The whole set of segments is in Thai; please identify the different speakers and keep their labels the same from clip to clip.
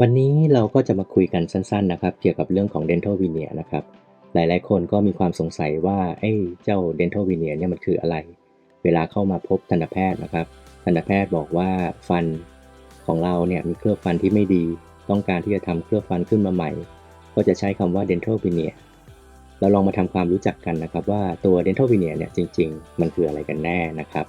Speaker 1: วันนี้เราก็จะมาคุยกันสั้นๆนะครับ เกี่ยวกับเรื่องของ dental veneer นะครับ หลายๆ คนก็มีความสงสัยว่าไอ้เจ้า dental veneer เนี่ยมันคืออะไร เวลาเข้ามาพบทันตแพทย์นะครับ ทันตแพทย์บอกว่าฟันของเราเนี่ยมีเคลือบฟันที่ไม่ดี ต้องการที่จะทำเคลือบฟันขึ้นมาใหม่ ก็จะใช้คำว่า dental veneer เราลองมาทำความรู้จักกันนะครับ ว่าตัว dental veneer เนี่ยจริง ๆ มันคืออะไรกันแน่นะครับ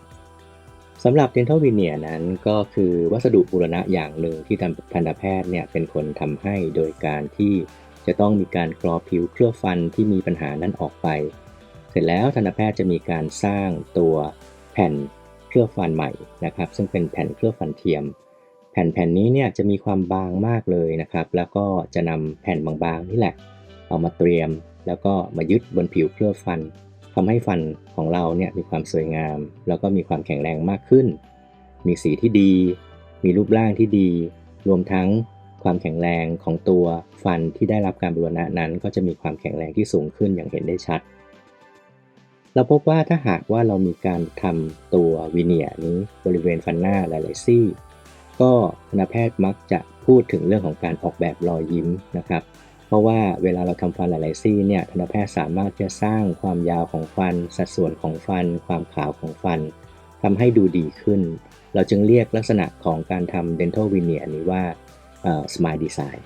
Speaker 1: สำหรับ dental veneer นั้นก็คือวัสดุบูรณะอย่างหนึ่งที่ทันตแพทย์เนี่ยเป็นคนทำให้โดยการที่จะต้องมีการกรอผิวเคลือบฟันที่มีปัญหานั้นออกไป เสร็จแล้วทันตแพทย์จะมีการสร้างตัวแผ่นเคลือบฟันใหม่นะครับ ซึ่งเป็นแผ่นเคลือบฟันเทียม แผ่นแผ่นนี้เนี่ยจะมีความบางมากเลยนะครับ แล้วก็จะนำแผ่นบางๆนี่แหละ เอามาเตรียม แล้วก็มายึดบนผิวเคลือบฟัน ทำให้ฟันของเราเนี่ยมีความสวยงาม แล้วก็มีความแข็งแรงมากขึ้น มีสีที่ดี มีรูปร่างที่ดี รวมทั้งความแข็งแรงของตัวฟันที่ได้รับการบูรณะนั้น ก็จะมีความแข็งแรงที่สูงขึ้นอย่างเห็นได้ชัด เราพบว่าถ้าหากว่าเรามีการทำตัววิเนียนี้บริเวณฟันหน้าหลาย ๆ ซี่ ก็คณะแพทย์มักจะพูดถึงเรื่องของการออกแบบรอยยิ้มนะครับ เพราะว่าเวลาเราทำฟันหลายๆซี่เนี่ยทันตแพทย์สามารถจะสร้างความยาวของฟัน สัดส่วนของฟัน ความขาวของฟันทำให้ดูดีขึ้น เราจึงเรียกลักษณะของการทำ dental veneer นี้ว่า smile design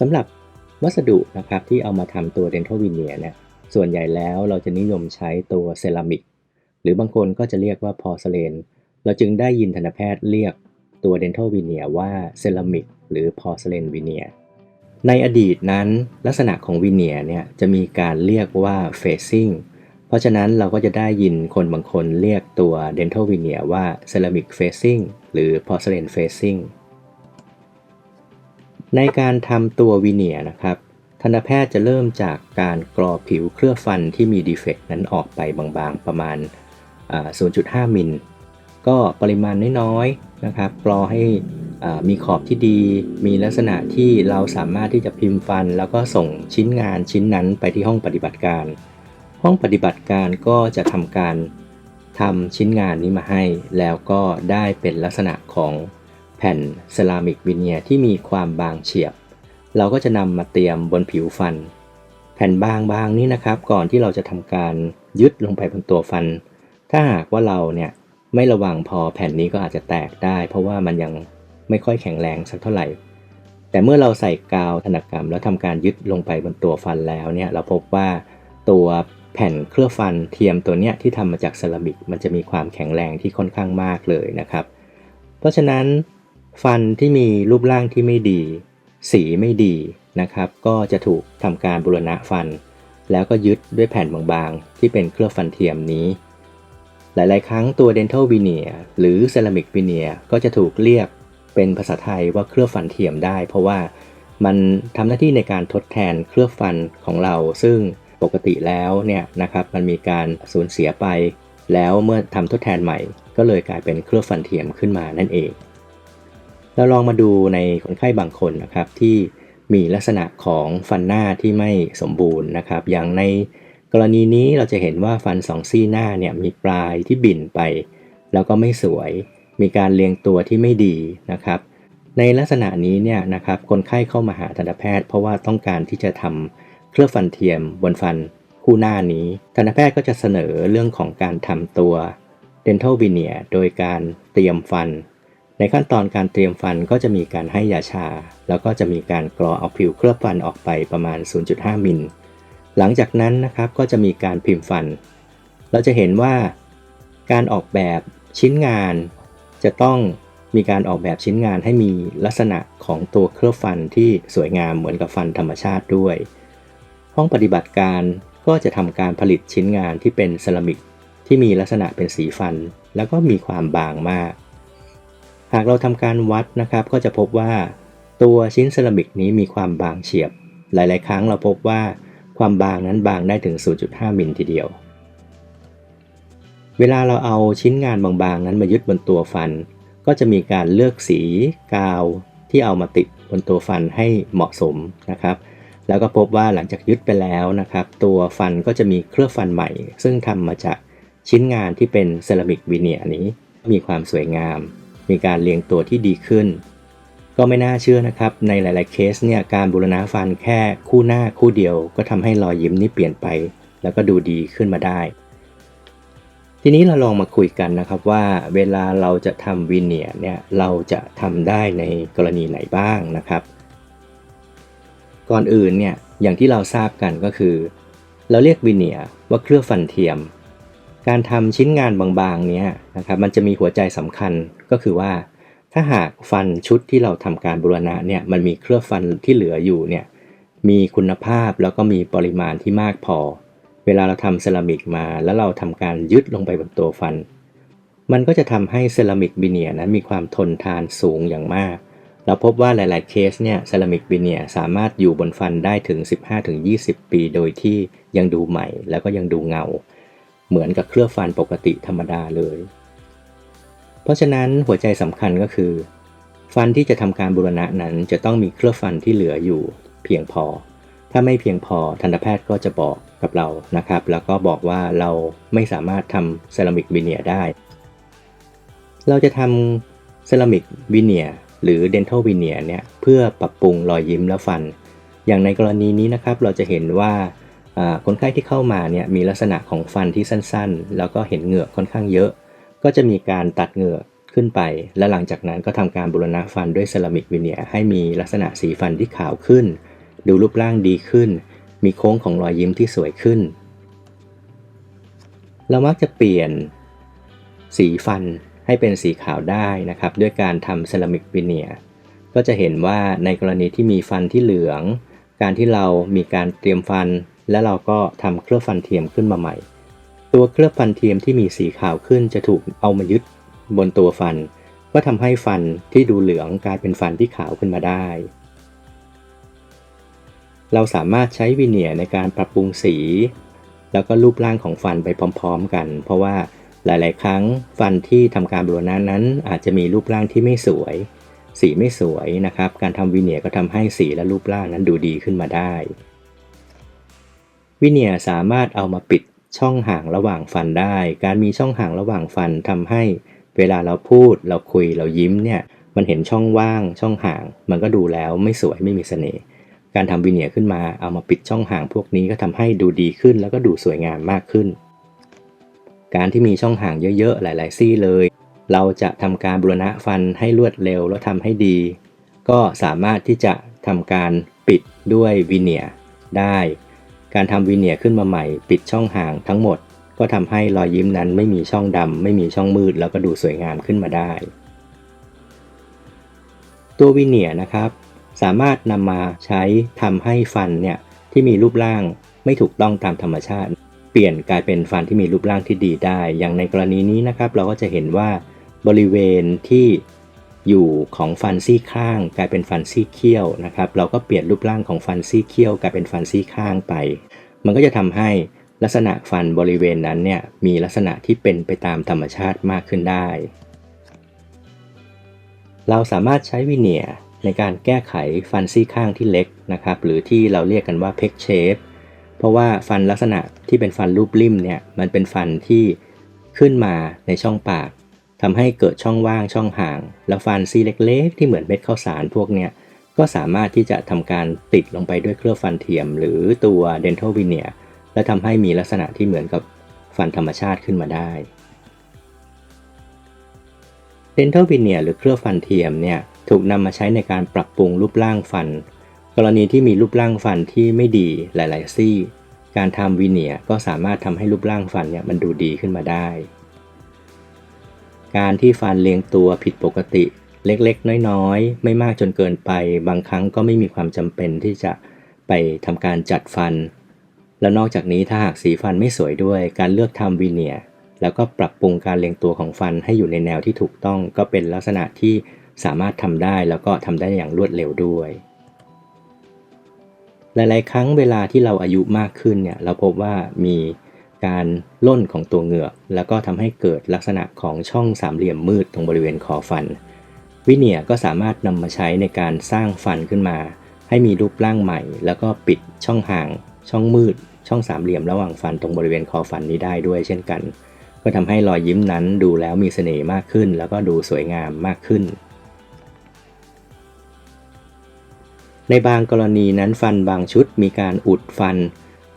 Speaker 1: สำหรับวัสดุนะครับที่เอามาทำตัว dental veneer เนี่ยส่วนใหญ่แล้วเราจะนิยมใช้ตัวเซรามิกหรือบางคนก็จะเรียกว่าพอร์ซเลนเราจึงได้ยินทันตแพทย์เรียกตัว dental veneer ว่าเซรามิกหรือพอร์ซเลน veneer ในอดีตนั้นลักษณะของวิเนียเนี่ยจะมีการเรียกว่า facing เพราะฉะนั้นเราก็จะได้ยินคนบางคนเรียกตัว dental veneer ว่า ceramic facing หรือ porcelain facing ในการทำตัววิเนียนะครับทันตแพทย์จะเริ่มจากการกรอผิวเคลือบฟันที่มีดีเฟกต์นั้นออกไปบางๆประมาณ 0.5 มิล ก็ปริมาณน้อยๆนะครับกรอให้ มีขอบที่ดี มีลักษณะที่เราสามารถที่จะพิมพ์ฟัน แล้วก็ส่งชิ้นงานชิ้นนั้นไปที่ห้องปฏิบัติการ ห้องปฏิบัติการก็จะทำการทำชิ้นงานนี้มาให้ แล้วก็ได้เป็นลักษณะของแผ่นเซรามิกวินเนียที่มีความบางเฉียบ เราก็จะนำมาเตรียมบนผิวฟัน แผ่นบางๆนี้นะครับ ก่อนที่เราจะทำการยึดลงไปบนตัวฟัน ถ้าหากว่าเราเนี่ยไม่ระวังพอแผ่นนี้ก็อาจจะแตกได้ เพราะว่ามันยัง ไม่ค่อยแข็งแรงสักเท่าไหร่ แต่เมื่อเราใส่กาวธนกรรม แล้วทำการยึดลงไปบนตัวฟันแล้วเนี่ยเราพบว่าตัวแผ่นเคลือบฟันเทียมตัวเนี้ยที่ทำมาจากเซรามิก มันจะมีความแข็งแรงที่ค่อนข้างมากเลยนะครับ เพราะฉะนั้นฟันที่มีรูปร่างที่ไม่ดี สีไม่ดีนะครับ ก็จะถูกทำการบูรณะฟัน แล้วก็ยึดด้วยแผ่นบางๆ ที่เป็นเคลือบฟันเทียมนี้ หลายๆ ครั้งตัว dental veneer หรือ ceramic veneer ก็จะถูกเรียก เป็นภาษาไทยว่าเคลือบฟันเทียมได้ เพราะว่ามันทำหน้าที่ในการทดแทนเคลือบฟันของเรา ซึ่งปกติแล้วเนี่ยนะครับมันมีการสูญเสียไป แล้วเมื่อทำทดแทนใหม่ ก็เลยกลายเป็นเคลือบฟันเทียมขึ้นมานั่นเอง เราลองมาดูในคนไข้บางคนนะครับที่มีลักษณะของฟันหน้าที่ไม่สมบูรณ์นะครับ อย่างในกรณีนี้เราจะเห็นว่าฟันสองซี่หน้าเนี่ยมีปลายที่บิ่นไป แล้วก็ไม่สวย มีการเรียงตัวที่ไม่ดีนะครับ ในลักษณะนี้เนี่ยนะครับคนไข้เข้ามาหาทันตแพทย์ เพราะว่าต้องการที่จะทำเคลือบฟันเทียมบนฟันคู่หน้านี้ทันตแพทย์ก็จะเสนอเรื่องของการทำตัว dental veneer โดยการเตรียมฟัน ในขั้นตอนการเตรียมฟันก็จะมีการให้ยาชา แล้วก็จะมีการกรอเอาผิวเคลือบฟันออกไปประมาณ 0.5 มิล หลังจากนั้นนะครับก็จะมีการพิมพ์ฟัน เราจะเห็นว่าการออกแบบชิ้นงาน จะต้องมีการออกแบบชิ้นงานให้มีลักษณะของตัวเคลือบฟันที่สวยงามเหมือนกับฟันธรรมชาติด้วย ห้องปฏิบัติการก็จะทำการผลิตชิ้นงานที่เป็นเซรามิกที่มีลักษณะเป็นสีฟัน แล้วก็มีความบางมาก หากเราทำการวัดนะครับ ก็จะพบว่า ตัวชิ้นเซรามิกนี้มีความบางเฉียบ หลาย ๆ ครั้งเราพบว่า ความบางนั้นบางได้ถึง 0.5 มิลทีเดียว เวลาเราเอาชิ้นงานบางๆ นั้นมายึดบนตัวฟัน ก็จะมีการเลือกสีกาวที่เอามาติดบนตัวฟันให้เหมาะสมนะครับ แล้วก็พบว่าหลังจากยึดไปแล้วนะครับ ตัวฟันก็จะมีเคลือบฟันใหม่ ซึ่งทำมาจากชิ้นงานที่เป็นเซรามิกวีเนียนี้ มีความสวยงาม มีการเรียงตัวที่ดีขึ้น ก็ไม่น่าเชื่อนะครับ ในหลาย ๆ เคสเนี่ยการบูรณะฟันแค่คู่หน้าคู่เดียว ก็ทำให้รอยยิ้มนี่เปลี่ยนไป แล้วก็ดูดีขึ้นมาได้ ทีนี้เราลองมาคุยกันนะครับว่าเวลาเราจะทำวีเนียเนี่ยเราจะทำได้ในกรณีไหนบ้างนะครับ ก่อนอื่นเนี่ยอย่างที่เราทราบกันก็คือ เราเรียกวีเนียว่าเคลือบฟันเทียม การทำชิ้นงานบางๆเนี้ยนะครับมันจะมีหัวใจสำคัญก็คือว่า ถ้าหากฟันชุดที่เราทำการบูรณะเนี่ยมันมีเคลือบฟันที่เหลืออยู่เนี่ยมีคุณภาพแล้วก็มีปริมาณที่มากพอ เวลาเราทำเซรามิกมา แล้วเราทำการยึดลงไปบนตัวฟัน มันก็จะทำให้เซรามิกบิเนียนั้นมีความทนทานสูงอย่างมาก เราพบว่าหลาย ๆ เคสเนี่ยเซรามิกบิเนียสามารถอยู่บนฟันได้ถึง 15-20 ปี โดยที่ยังดูใหม่แล้วก็ยังดูเงา เหมือนกับเคลือบฟันปกติธรรมดาเลย เพราะฉะนั้นหัวใจสำคัญก็คือ ฟันที่จะทำการบูรณะนั้นจะต้องมีเคลือบฟันที่เหลืออยู่ เพียงพอ ถ้าไม่เพียงพอทันตแพทย์ก็จะบอก กับเรานะครับ แล้วก็บอกว่าเราไม่สามารถทำเซรามิกวิเนียได้ เราจะทำเซรามิกวิเนียหรือเดนทัลวิเนียเนี่ยเพื่อปรับปรุงรอยยิ้มและฟัน อย่างในกรณีนี้นะครับเราจะเห็นว่าคนไข้ที่เข้ามาเนี่ยมีลักษณะของฟันที่สั้นๆ แล้วก็เห็นเหงือกค่อนข้างเยอะ ก็จะมีการตัดเหงือกขึ้นไป และหลังจากนั้นก็ทำการบูรณะฟันด้วยเซรามิกวิเนียให้มีลักษณะสีฟันที่ขาวขึ้น ดูรูปร่างดีขึ้น มีโค้งของรอยยิ้มที่สวยขึ้น เรามักจะเปลี่ยน สีฟันให้เป็นสีขาวได้นะครับ ด้วยการทำเซรามิกวิเนียก็จะเห็นว่าในกรณีที่มีฟันที่เหลือง การที่เรามีการเตรียมฟัน และเราก็ทำเคลือบฟันเทียมขึ้นมาใหม่ ตัวเคลือบฟันเทียมที่มีสีขาวขึ้นจะถูกเอามายึดบนตัวฟัน ก็ทำให้ฟันที่ดูเหลืองกลายเป็นฟันที่ขาวขึ้นมาได้ เราสามารถใช้วิเนียในการปรับปรุงสี แล้วก็รูปร่างของฟันไปพร้อม ๆ กัน เพราะว่าหลาย ๆ ครั้งฟันที่ทำการบรณะนั้น อาจจะมีรูปร่างที่ไม่สวย สีไม่สวยนะครับ การทำวิเนียก็ทำให้สีและรูปร่างนั้นดูดีขึ้นมาได้ วิเนียสามารถเอามาปิดช่องห่างระหว่างฟันได้ การมีช่องห่างระหว่างฟันทำให้ เวลาเราพูด เราคุยเรายิ้มเนี่ยมันเห็นช่องว่าง ช่องห่าง มันก็ดูแล้วไม่สวยไม่มีเสน่ห์ การทำวิเนียขึ้นมาเอามาปิดช่องห่างพวกนี้ก็ทำให้ดูดีขึ้นแล้วก็ดูสวยงามมากขึ้น การที่มีช่องห่างเยอะๆ หลาย ๆ ซี่เลย เราจะทำการบูรณะฟันให้รวดเร็วแล้วทำให้ดี ก็สามารถที่จะทำการปิดด้วยวิเนียได้ การทำวีเนียขึ้นมาใหม่ ปิดช่องห่างทั้งหมด ก็ทำให้รอยยิ้มนั้นไม่มีช่องดำไม่มีช่องมืด แล้วก็ดูสวยงามขึ้นมาได้ ตัววีเนียนะครับ สามารถนำมาใช้ทำให้ฟันเนี่ยที่มีรูปร่างไม่ถูกต้องตามธรรมชาติ เปลี่ยนกลายเป็นฟันที่มีรูปร่างที่ดีได้ อย่างในกรณีนี้นะครับ เราก็จะเห็นว่าบริเวณที่อยู่ของฟันซี่ข้าง กลายเป็นฟันซี่เคี้ยวนะครับ เราก็เปลี่ยนรูปร่างของฟันซี่เคี้ยวกลายเป็นฟันซี่ข้างไป มันก็จะทำให้ลักษณะฟันบริเวณนั้นเนี่ยมีลักษณะที่เป็นไปตามธรรมชาติมากขึ้นได้ เราสามารถใช้วิเนีย ในการแก้ไขฟันซี่ข้างที่เล็กนะครับหรือที่เราเรียกกันว่าเพกเชฟเพราะว่าฟันลักษณะที่เป็นฟันรูปริมเนี่ยมันเป็นฟันที่ขึ้นมาในช่องปากทำให้เกิดช่องว่างช่องห่าง แล้วฟันซี่เล็กๆ ที่เหมือนเม็ดข้าวสารพวกเนี้ยก็สามารถที่จะทำการติดลงไปด้วยเคลือบฟันเทียม หรือตัว dental veneer และทำให้มีลักษณะที่เหมือนกับฟันธรรมชาติขึ้นมาได้ dental veneer หรือเคลือบฟันเทียมเนี่ย ถูกนำมาใช้ในการปรับปรุงรูปร่างฟัน กรณีที่มีรูปร่างฟันที่ไม่ดีหลาย ๆ ซี่ การทำวีเนียก็สามารถทำให้รูปร่างฟันเนี่ยมันดูดีขึ้นมาได้ การที่ฟันเรียงตัวผิดปกติ เล็ก ๆ น้อย ๆ ไม่มากจนเกินไป บางครั้งก็ไม่มีความจำเป็นที่จะไปทำการจัดฟัน แล้วนอกจากนี้ถ้าหากสีฟันไม่สวยด้วย การเลือกทำวีเนียแล้วก็ปรับปรุงการเรียงตัวของฟันให้อยู่ในแนวที่ถูกต้องก็เป็นลักษณะที่ สามารถทำได้แล้วก็ทำได้อย่างรวดเร็วด้วย หลาย ๆ ครั้งเวลาที่เราอายุมากขึ้นเนี่ยเราพบว่ามีการล่นของตัวเหงือก แล้วก็ทำให้เกิดลักษณะของช่องสามเหลี่ยมมืดตรงบริเวณคอฟัน วิเนียก็สามารถนำมาใช้ในการสร้างฟันขึ้นมา ให้มีรูปร่างใหม่ แล้วก็ปิดช่องห่าง ช่องมืด ช่องสามเหลี่ยมระหว่างฟันตรงบริเวณคอฟันนี้ได้ด้วยเช่นกัน ก็ทำให้รอยยิ้มนั้นดูแล้วมีเสน่ห์มากขึ้น แล้วก็ดูสวยงามมากขึ้น ในบางกรณีนั้นฟันบางชุดมีการอุดฟัน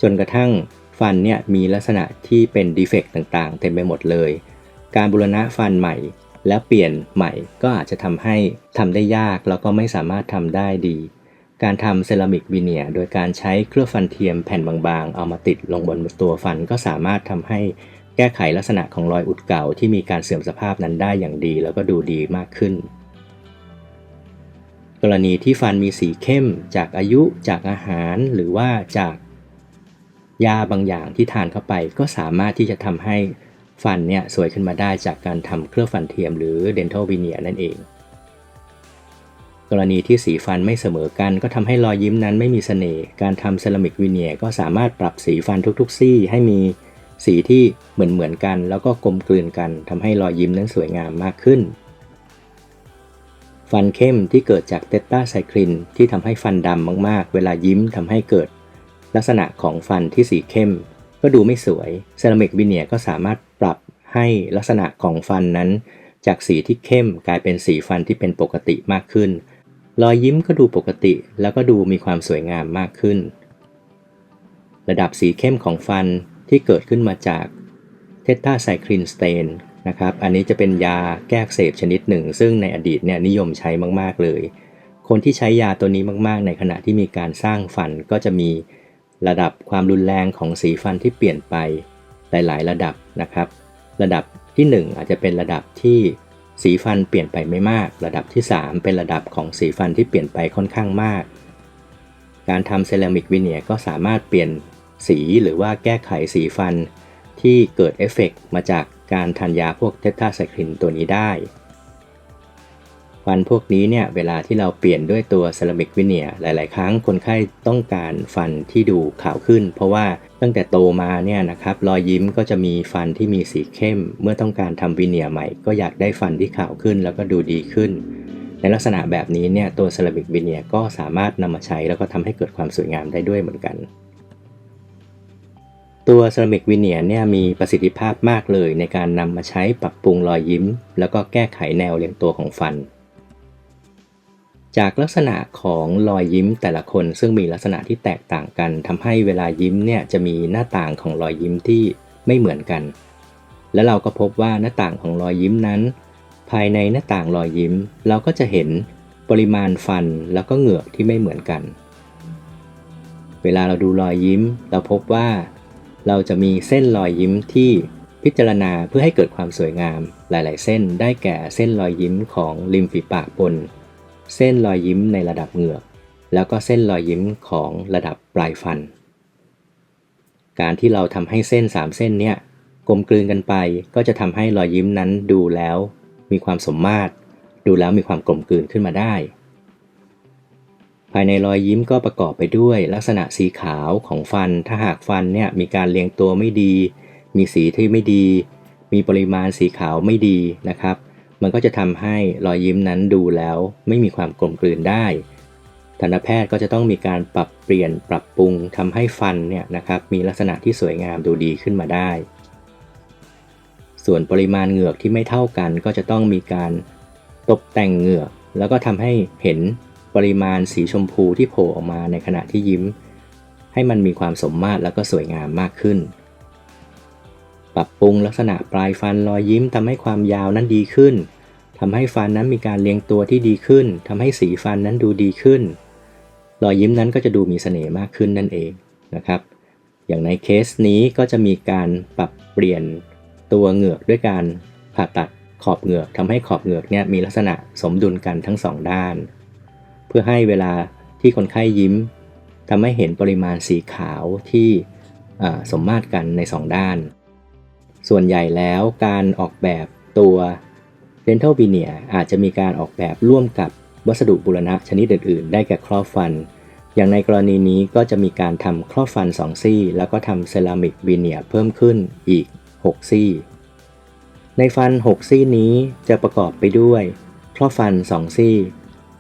Speaker 1: จนกระทั่งฟันเนี่ยมีลักษณะที่เป็นดีเฟกต์ต่างๆ เต็มไปหมดเลย การบูรณะฟันใหม่ และเปลี่ยนใหม่ก็อาจจะทำให้ทำได้ยากแล้วก็ไม่สามารถทำได้ดี การทำเซรามิกวิเนียโดยการใช้เคลือบฟันเทียมแผ่นบางๆ เอามาติดลงบนตัวฟันก็สามารถทำให้แก้ไขลักษณะของรอยอุดเก่าที่มีการเสื่อมสภาพนั้นได้อย่างดี แล้วก็ดูดีมากขึ้น กรณีที่ฟันมีสีเข้มจากอายุจากอาหารหรือว่าจากยาบางอย่างที่ทานเข้าไป ก็สามารถที่จะทำให้ฟันเนี่ยสวยขึ้นมาได้จากการทำเคลือบฟันเทียมหรือ dental veneer นั่นเอง กรณีที่สีฟันไม่เสมอกัน ก็ทำให้รอยยิ้มนั้นไม่มีเสน่ห์การทำเซรามิกวิเนียก็สามารถปรับสีฟันทุก ๆ ซี่ให้มีสีที่เหมือนเหมือนกัน แล้วก็กลมกลืนกันทำให้รอยยิ้มนั้นสวยงามมากขึ้น ฟันเข้มที่เกิดจากเตต้าไซคลินที่ทำให้ฟันดำมากๆ เวลายิ้มทำให้เกิด ลักษณะของฟันที่สีเข้ม ก็ดูไม่สวยเซรามิกวิเนียก็สามารถปรับให้ลักษณะของฟันนั้น จากสีที่เข้มกลายเป็นสีฟันที่เป็นปกติมากขึ้น รอยยิ้มก็ดูปกติ แล้วก็ดูมีความสวยงามมากขึ้น ระดับสีเข้มของฟันที่เกิดขึ้นมาจากเทตาไซคลินสเตน นะครับ อันนี้จะเป็นยาแก้อักเสบชนิดหนึ่ง ซึ่งในอดีตเนี่ยนิยมใช้มาก ๆ เลย คนที่ใช้ยาตัวนี้มาก ๆ ในขณะที่มีการสร้างฟันก็จะมีระดับความรุนแรงของสีฟันที่เปลี่ยนไปหลาย ๆ ระดับนะครับ ระดับที่ 1 อาจจะเป็นระดับที่สีฟันเปลี่ยนไปไม่มาก ระดับที่ 3 เป็นระดับของสีฟันที่เปลี่ยนไปค่อนข้างมาก การทำเซรามิกวิเนียก็สามารถเปลี่ยนสีหรือว่าแก้ไขสีฟันที่เกิดเอฟเฟกมาจาก การทานยาพวกเทตาไซคลินตัวนี้ได้ฟันพวกนี้เนี่ยเวลาที่เราเปลี่ยนด้วยตัวเซรามิกวิเนียหลาย ๆ ครั้งคนไข้ต้องการฟันที่ดูขาวขึ้น เพราะว่าตั้งแต่โตมาเนี่ยนะครับรอยยิ้มก็จะมีฟันที่มีสีเข้ม เมื่อต้องการทำวิเนียใหม่ ก็อยากได้ฟันที่ขาวขึ้นแล้วก็ดูดีขึ้น ในลักษณะแบบนี้เนี่ยตัวเซรามิกวิเนียก็สามารถนำมาใช้แล้วก็ทำให้เกิดความสวยงามได้ด้วยเหมือนกัน ตัวเซรามิกวิเนียเนี่ยมีประสิทธิภาพมากเลยในการนำมาใช้ปรับปรุงรอยยิ้ม แล้วก็แก้ไขแนวเรียงตัวของฟัน จากลักษณะของรอยยิ้มแต่ละคนซึ่งมีลักษณะที่แตกต่างกันทำให้เวลายิ้มเนี่ยจะมีหน้าต่างของรอยยิ้มที่ไม่เหมือนกัน และเราก็พบว่าหน้าต่างของรอยยิ้มนั้น ภายในหน้าต่างรอยยิ้ม เราก็จะเห็นปริมาณฟันแล้วก็เหงือกที่ไม่เหมือนกัน เวลาเราดูรอยยิ้ม เราพบว่า เราจะมีเส้นรอยยิ้มที่พิจารณาเพื่อให้เกิดความสวยงาม หลาย ๆ เส้นได้แก่เส้นรอยยิ้มของริมฝีปากบน เส้นรอยยิ้มในระดับเหงือก แล้วก็เส้นรอยยิ้มของระดับปลายฟัน การที่เราทำให้เส้น 3 เส้นเนี้ยกลมกลืนกันไปก็จะทำให้รอยยิ้มนั้นดูแล้ว มีความสมมาตร ดูแล้วมีความกลมกลืนขึ้นมาได้ ภายในรอยยิ้มก็ประกอบไปด้วยลักษณะสีขาวของฟัน ถ้าหากฟันเนี่ยมีการเรียงตัวไม่ดี มีสีที่ไม่ดี มีปริมาณสีขาวไม่ดีนะครับ มันก็จะทำให้รอยยิ้มนั้นดูแล้วไม่มีความกลมกลืนได้ทันตแพทย์ก็จะต้องมีการปรับเปลี่ยนปรับปรุงทำให้ฟันเนี่ยนะครับมีลักษณะที่สวยงามดูดีขึ้นมาได้ ส่วนปริมาณเหงือกที่ไม่เท่ากัน ก็จะต้องมีการตกแต่งเหงือก แล้วก็ทำให้เห็น ปริมาณสีชมพูที่โผล่ออกมาในขณะที่ยิ้ม ให้มันมีความสมมาตรแล้วก็สวยงามมากขึ้น ปรับปรุงลักษณะปลายฟันรอยยิ้มทำให้ความยาวนั้นดีขึ้นทำให้ฟันนั้นมีการเรียงตัวที่ดีขึ้นทำให้สีฟันนั้นดูดีขึ้น รอยยิ้มนั้นก็จะดูมีเสน่ห์มากขึ้นนั่นเองนะครับ อย่างในเคสนี้ก็จะมีการปรับเปลี่ยนตัวเหงือกด้วยการผ่าตัดขอบเหงือกทำให้ขอบเหงือกเนี่ยมีลักษณะสมดุลกันทั้งสองด้าน เพื่อให้เวลาที่คนไข้ยิ้มทำให้เห็นปริมาณสีขาวที่สมมาตรกันใน 2 ด้าน ส่วนใหญ่แล้วการออกแบบตัว dental veneer อาจจะมีการออกแบบร่วมกับวัสดุบุรณะชนิดอื่นๆ ได้แก่ครอบฟัน อย่างในกรณีนี้ก็จะมีการทำครอบฟัน 2 ซี่ แล้วก็ทำเซรามิกวีเนียเพิ่มขึ้นอีก 6 ซี่ ในฟัน 6 ซี่นี้จะประกอบไปด้วย ครอบฟัน 2 ซี่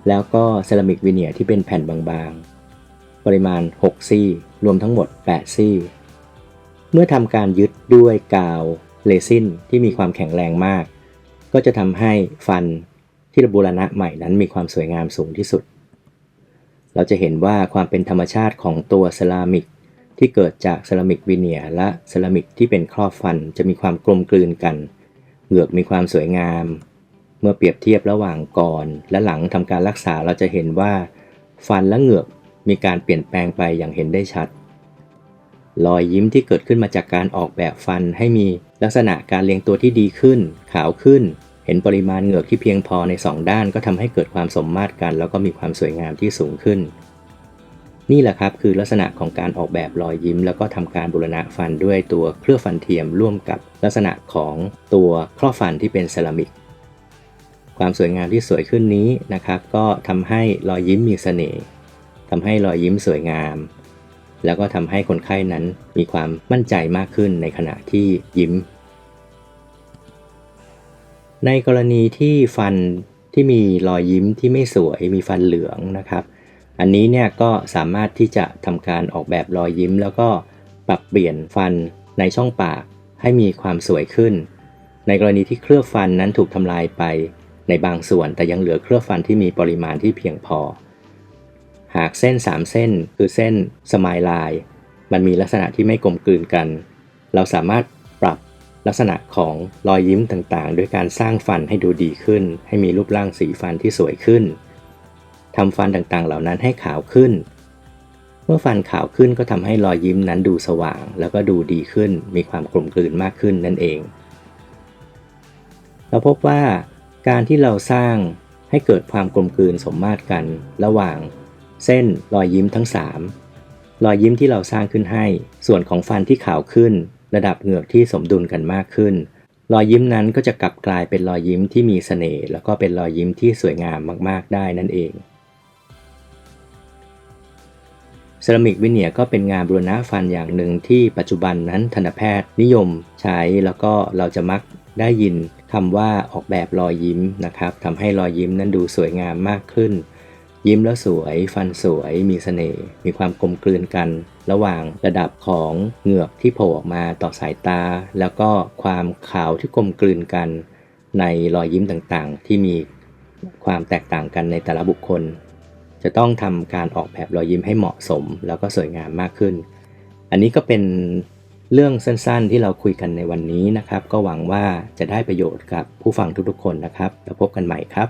Speaker 1: แล้วก็เซรามิกวีเนียที่เป็นแผ่นบางๆ ปริมาณ 6 ซี่ รวมทั้งหมด 8 ซี่ เมื่อทำการยึดด้วยกาวเรซินที่มีความแข็งแรงมาก ก็จะทำให้ฟันที่ระบูรณะใหม่นั้นมีความสวยงามสูงที่สุด เราจะเห็นว่าความเป็นธรรมชาติของตัวเซรามิกที่เกิดจากเซรามิกวิเนียและเซรามิกที่เป็นครอบฟันจะมีความกลมกลืนกัน เหงือกมีความสวยงาม เมื่อเปรียบเทียบระหว่างก่อนและหลังทำการรักษาเราจะเห็นว่า ฟันและเหงือกมีการเปลี่ยนแปลงไปอย่างเห็นได้ชัด รอยยิ้มที่เกิดขึ้นมาจากการออกแบบฟันให้มีลักษณะการเรียงตัวที่ดีขึ้น ขาวขึ้น เห็นปริมาณเหงือกที่เพียงพอใน 2 ด้านก็ทำให้เกิดความสมมาตรกัน แล้วก็มีความสวยงามที่สูงขึ้น นี่แหละครับคือลักษณะของการออกแบบรอยยิ้ม แล้วก็ทำการบูรณะฟันด้วยตัวเคลือบฟันเทียมร่วมกับลักษณะของตัวครอบฟันที่เป็นเซรามิก ความสวยงามที่สวยขึ้นนี้นะครับ ก็ทำให้รอยยิ้มมีเสน่ห์ทำให้รอยยิ้มสวยงาม แล้วก็ทำให้คนไข้นั้นมีความมั่นใจมากขึ้นในขณะที่ยิ้ม ในกรณีที่ฟันที่มีรอยยิ้มที่ไม่สวยมีฟันเหลืองนะครับ อันนี้เนี่ยก็สามารถที่จะทำการออกแบบรอยยิ้ม แล้วก็ปรับเปลี่ยนฟันในช่องปากให้มีความสวยขึ้น ในกรณีที่เคลือบฟันนั้นถูกทำลายไป ในบางส่วนแต่ยังเหลือเคลือบฟันที่มีปริมาณที่เพียงพอ หากเส้น 3 เส้นคือเส้นสมายไลน์มันมีลักษณะที่ไม่กลมกลืนกัน เราสามารถปรับลักษณะของรอยยิ้มต่างๆ ด้วยการสร้างฟันให้ดูดีขึ้น ให้มีรูปร่างสีฟันที่สวยขึ้นทำฟันต่างๆ เหล่านั้นให้ขาวขึ้น เมื่อฟันขาวขึ้นก็ทำให้รอยยิ้มนั้นดูสว่าง แล้วก็ดูดีขึ้น มีความกลมกลืนมากขึ้นนั่นเอง เราพบว่า การที่เราสร้างให้เกิดความกลมกลืนสมมาตรกัน ระหว่าง เส้นรอยยิ้มทั้ง 3 รอยยิ้มที่เราสร้างขึ้นให้ ส่วนของฟันที่ขาวขึ้น ระดับเหงือกที่สมดุลกันมากขึ้น รอยยิ้มนั้นก็จะกลับกลายเป็นรอยยิ้มที่มีเสน่ห์แล้วก็เป็นรอยยิ้มที่สวยงามมากๆได้นั่นเองเซรามิกวิเนียก็เป็นงานบูรณะฟันอย่างหนึ่งที่ปัจจุบันนั้นทันตแพทย์นิยมใช้แล้วก็เราจะมักได้ยิน คำว่าออกแบบรอยยิ้มนะครับทำให้รอยยิ้มนั้นดูสวยงามมากขึ้น ยิ้มแล้วสวย ฟันสวย มีเสน่ห์มีความกลมกลืนกัน ระหว่างระดับของเหงือกที่โผล่ออกมาต่อสายตา แล้วก็ความขาวที่กลมกลืนกัน ในรอยยิ้มต่างๆ ที่มีความแตกต่างกันในแต่ละบุคคล จะต้องทำการออกแบบรอยยิ้มให้เหมาะสม แล้วก็สวยงามมากขึ้น อันนี้ก็เป็น เรื่องสั้นๆ ที่เราคุยกันในวันนี้นะครับ ก็หวังว่าจะได้ประโยชน์กับผู้ฟังทุกๆคนนะครับ แล้วพบกันใหม่ครับ